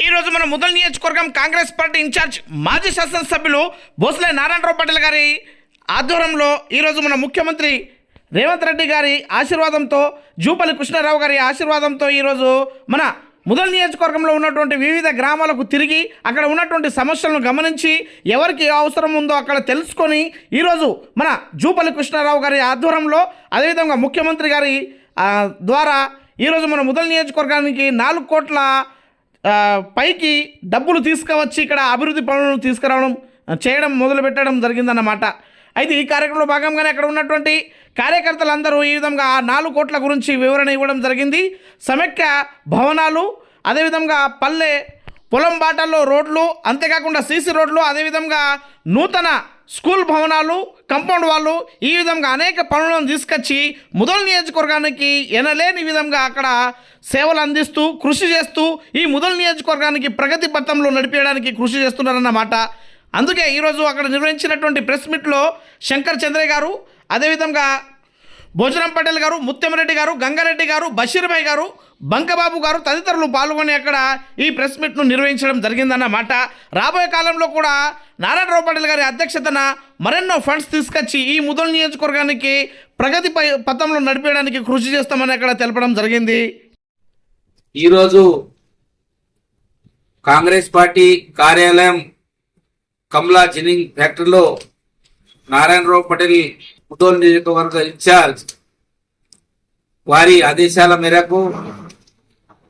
ఈరోజు మన ముదల్ నియోజకవర్గం కాంగ్రెస్ పార్టీ ఇన్ఛార్జ్ మాజీ శాసనసభ్యులు బోసలే నారాయణరావు పటేల్ గారి ఆధ్వర్యంలో ఈరోజు మన ముఖ్యమంత్రి రేవంత్ రెడ్డి గారి ఆశీర్వాదంతో జూపల్లి కృష్ణారావు గారి ఆశీర్వాదంతో ఈరోజు మన ముదల్ నియోజకవర్గంలో ఉన్నటువంటి వివిధ గ్రామాలకు తిరిగి అక్కడ ఉన్నటువంటి సమస్యలను గమనించి ఎవరికి ఏ అవసరం ఉందో అక్కడ తెలుసుకొని ఈరోజు మన జూపల్లి కృష్ణారావు గారి ఆధ్వర్యంలో అదేవిధంగా ముఖ్యమంత్రి గారి ద్వారా ఈరోజు మన ముదల్ నియోజకవర్గానికి నాలుగు కోట్ల పైకి డబ్బులు తీసుకువచ్చి ఇక్కడ అభివృద్ధి పనులను తీసుకురావడం చేయడం మొదలుపెట్టడం జరిగిందన్నమాట. అయితే ఈ కార్యక్రమంలో భాగంగానే అక్కడ ఉన్నటువంటి కార్యకర్తలందరూ ఈ విధంగా ఆ నాలుగు కోట్ల గురించి వివరణ ఇవ్వడం జరిగింది. సమైక్య భవనాలు అదేవిధంగా పల్లె పొలం బాటల్లో రోడ్లు అంతేకాకుండా సీసీ రోడ్లు అదేవిధంగా నూతన స్కూల్ భవనాలు కంపౌండ్ వాళ్ళు ఈ విధంగా అనేక పనులను తీసుకొచ్చి ముదల్ నియోజకవర్గానికి ఎనలేని విధంగా అక్కడ సేవలు అందిస్తూ కృషి చేస్తూ ఈ ముదల్ నియోజకవర్గానికి ప్రగతి పథంలో నడిపేయడానికి కృషి చేస్తున్నారన్నమాట అందుకే ఈరోజు అక్కడ నిర్వహించినటువంటి ప్రెస్ మీట్లో శంకర్ చంద్రయ్య గారు అదేవిధంగా భోజనం పటేల్ గారు ముత్యంరెడ్డి గారు గంగారెడ్డి గారు బషీర్భాయ్ గారు బంకబాబు గారు తదితరులు పాల్గొని అక్కడ ఈ ప్రెస్ మీట్ను నిర్వహించడం జరిగిందన్నమాట రాబోయే కాలంలో కూడా నారాయణరావు పటేల్ గారి అధ్యక్షతన మరెన్నో ఫండ్స్ తీసుకొచ్చి ఈ ముదల్ నియోజకవర్గానికి ప్రగతి పై పథంలో నడిపేయడానికి కృషి చేస్తామని అక్కడ తెలపడం జరిగింది. ఈరోజు కాంగ్రెస్ పార్టీ కార్యాలయం కమలా జినింగ్ ఫ్యాక్టరీలో నారాయణరావు పటేల్ ముదోల్ నియోజకవర్గ ఇన్ఛార్జ్ వారి ఆదేశాల మేరకు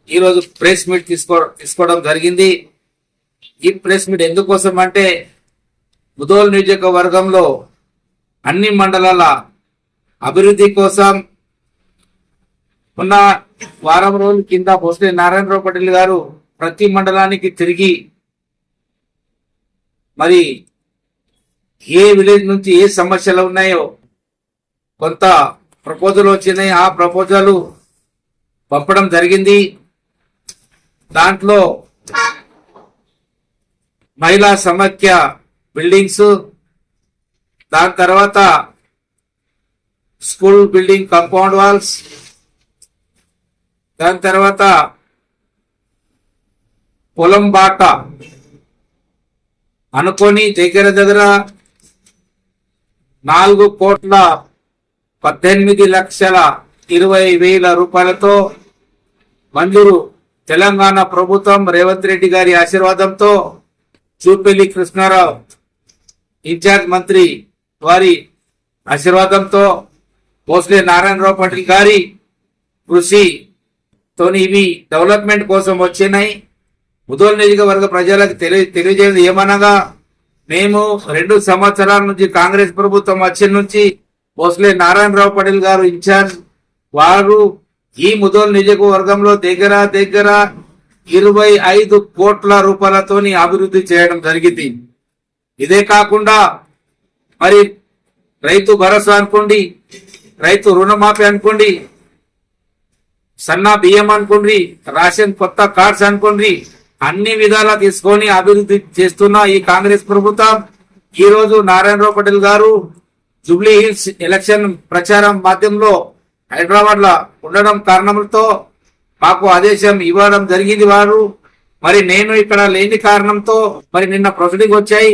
ఈరోజు ప్రెస్ మీట్ తీసుకో తీసుకోవడం జరిగింది. ఈ ప్రెస్ మీట్ ఎందుకోసం అంటే ముదోల్ నియోజకవర్గంలో అన్ని మండలాల అభివృద్ధి కోసం ఉన్న వారం రోజుల కింద భోసలే నారాయణరావు పటేల్ గారు ప్రతి మండలానికి తిరిగి మరి ఏ విలేజ్ నుంచి ఏ సమస్యలు ఉన్నాయో కొంత ప్రపోజల్ వచ్చినాయి. ఆ ప్రపోజల్ పంపడం జరిగింది. దాంట్లో మహిళా సమాఖ్య బిల్డింగ్స్ దాని తర్వాత స్కూల్ బిల్డింగ్ కంపౌండ్ వాల్స్ దాని తర్వాత పొలం బాట అనుకొని దగ్గర దగ్గర నాలుగు కోట్ల పద్దెనిమిది లక్షల ఇరవై వేల రూపాయలతో మంజూరు. తెలంగాణ ప్రభుత్వం రేవంత్ రెడ్డి గారి ఆశీర్వాదంతో చూపెల్లి కృష్ణారావు ఇన్ఛార్జ్ మంత్రి వారి ఆశీర్వాదంతో భోస్లే నారాయణరావు పాటిల్ గారి కృషి తోని ఇవి డెవలప్మెంట్ కోసం వచ్చినాయి. ముదోల్ నియోజకవర్గ ప్రజలకు తెలియ తెలియజేయడం ఏమనగా మేము రెండు సంవత్సరాల నుంచి కాంగ్రెస్ ప్రభుత్వం వచ్చిన నుంచి భోస్లే నారాయణరావు పటేల్ గారు ఇన్ఛార్జ్ వారు ఈ ముదోల్ నియోజకవర్గంలో దగ్గర దగ్గర ఇరవై ఐదు కోట్ల రూపాయలతోని అభివృద్ధి చేయడం జరిగింది. ఇదే కాకుండా మరి రైతు భరోసా అనుకోండి రైతు రుణమాఫీ అనుకోండి సన్నా బియ్యం అనుకోండి రాషన్ కొత్త కార్డ్స్ అనుకోండి అన్ని విధాలా తీసుకొని అభివృద్ధి చేస్తున్న ఈ కాంగ్రెస్ ప్రభుత్వం. ఈ రోజు నారాయణరావు పటేల్ గారు జూబ్లీ హిల్స్ ఎలక్షన్ ప్రచారం మాధ్యమంలో హైదరాబాద్లో ఉండడం కారణంతో మాకు ఆదేశం ఇవ్వడం జరిగింది వారు. మరి నేను ఇక్కడ లేని కారణంతో మరి నిన్న ప్రొసీడింగ్ వచ్చాయి.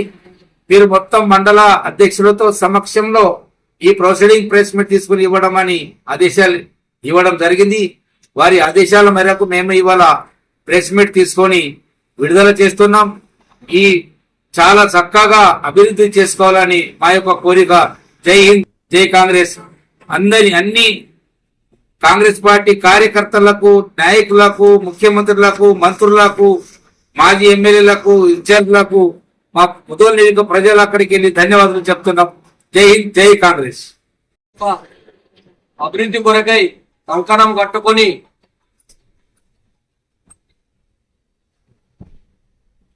మీరు మొత్తం మండల అధ్యక్షులతో సమక్షంలో ఈ ప్రొసీడింగ్ ప్రెస్ మీట్ తీసుకుని ఇవ్వడం అని ఆదేశాలు ఇవ్వడం జరిగింది. వారి ఆదేశాల మేరకు మేము ఇవాళ ప్రెస్ మీట్ తీసుకొని విడుదల చేస్తున్నాం. ఈ చాలా చక్కగా అభివృద్ధి చేసుకోవాలని మా యొక్క కోరిక జై హింద్ జై కాంగ్రెస్. అందరి అన్ని కాంగ్రెస్ పార్టీ కార్యకర్తలకు నాయకులకు ముఖ్యమంత్రులకు మంత్రులకు మాజీ ఎమ్మెల్యేలకు ఇన్ఛార్జ్లకు మా ముదోలు నియోజక ప్రజలు అక్కడికి వెళ్ళి ధన్యవాదాలు చెప్తున్నాం. జై హింద్ జై కాంగ్రెస్. అభివృద్ధి కొరకై కంకణం కట్టుకొని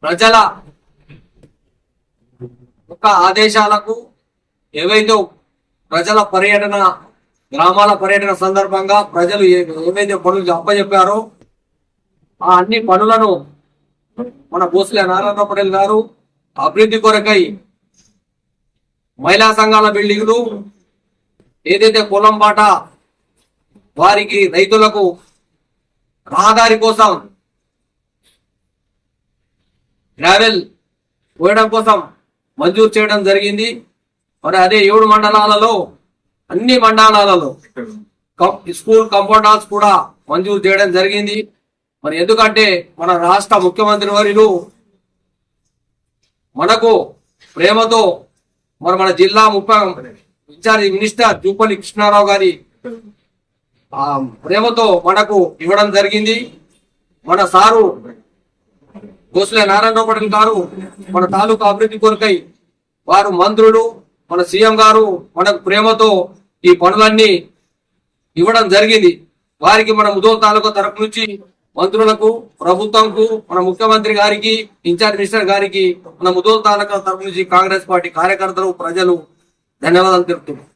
ప్రజల ఒక ఆదేశాలకు ఏవైతే ప్రజల పర్యటన గ్రామాల పర్యటన సందర్భంగా ప్రజలు ఏవైతే పనులు అప్పచెప్పారో ఆ అన్ని పనులను మన భోసలే నారాయణ పటేల్ గారు అభివృద్ధి కొరకై మహిళా సంఘాల బిల్డింగ్లు ఏదైతే పొలం బాట వారికి రైతులకు రహదారి కోసం గ్రావెల్ పోయడం కోసం మంజూరు చేయడం జరిగింది. మరి అదే ఏడు మండలాలలో అన్ని మండలాలలో. స్కూల్ కాంపౌండ్ హాల్స్ కూడా మంజూరు చేయడం జరిగింది. మరి ఎందుకంటే మన రాష్ట్ర ముఖ్యమంత్రి వారిలు మనకు ప్రేమతో మరి మన జిల్లా ముఖ్య ఇన్ఛార్జి మినిస్టర్ జూపల్లి కృష్ణారావు గారి ఆ ప్రేమతో మనకు ఇవ్వడం జరిగింది. మన సారు భోసలే నారాయణరావు పటేల్ గారు మన తాలూకా అభివృద్ధి కొరకై వారు మంత్రులు మన సీఎం గారు మనకు ప్రేమతో ఈ పనులన్నీ ఇవ్వడం జరిగింది. వారికి మన ముదోల్ తాలూకా తరపు నుంచి మంత్రులకు ప్రభుత్వంకు మన ముఖ్యమంత్రి గారికి ఇన్ఛార్జ్ మినిస్టర్ గారికి మన ముదోల్ తాలూకా తరపు నుంచి కాంగ్రెస్ పార్టీ కార్యకర్తలు ప్రజలు ధన్యవాదాలు తెలుపుతున్నాం.